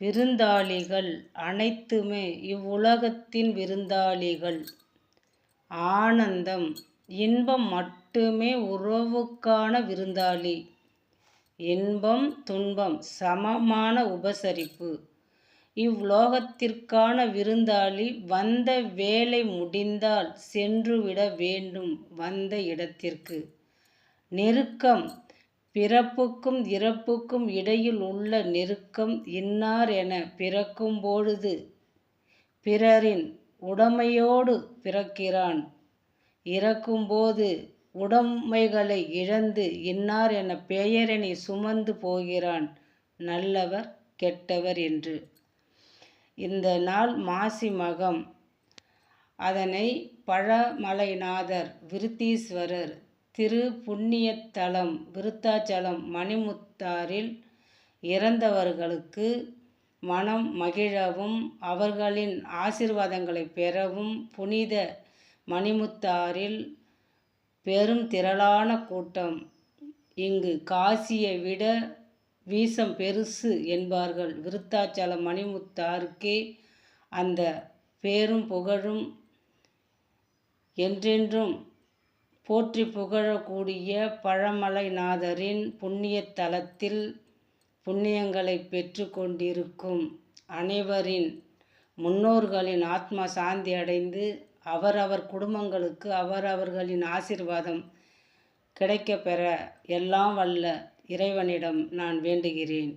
விருந்தாளிகள் அனைத்துமே இவ்வுலகத்தின் விருந்தாளிகள். ஆனந்தம் இன்பம் மட்டுமே உறவுக்கான விருந்தாளி. இன்பம் துன்பம் சமமான உபசரிப்பு. இவ்வுலோகத்திற்கான விருந்தாளி வந்த வேலை முடிந்தால் சென்றுவிட வேண்டும் வந்த இடத்திற்கு. நெருக்கம் பிறப்புக்கும் இறப்புக்கும் இடையில் உள்ள நெருக்கம் இன்னார் என பிறக்கும் பொழுது பிறரின் உடமையோடு பிறக்கிறான். இறக்கும்போது உடமைகளை இழந்து இன்னார் என பெயரினை சுமந்து போகிறான். நல்லவர் கெட்டவர் என்று. இந்த நாள் மாசி மகம். அதனை பழமலைநாதர் விருத்தீஸ்வரர் திரு புண்ணியத்தலம் விருத்தாச்சலம் மணிமுத்தாரில் இறந்தவர்களுக்கு மனம் மகிழவும் அவர்களின் ஆசிர்வாதங்களை பெறவும் புனித மணிமுத்தாரில் பெரும் திரளான கூட்டம். இங்கு காசியை விட வீசம் பெருசு என்பார்கள். விருத்தாச்சலம் மணிமுத்தாருக்கே அந்த பேரும் புகழும் என்றென்றும் போற்றி புகழக்கூடிய பழமலைநாதரின் புண்ணிய தலத்தில் புண்ணியங்களை பெற்று கொண்டிருக்கும் அனைவரின் முன்னோர்களின் ஆத்மா சாந்தி அடைந்து அவரவர் குடும்பங்களுக்கு அவரவர்களின் ஆசிர்வாதம் கிடைக்கப்பெற எல்லாம் வல்ல இறைவனிடம் நான் வேண்டுகிறேன்.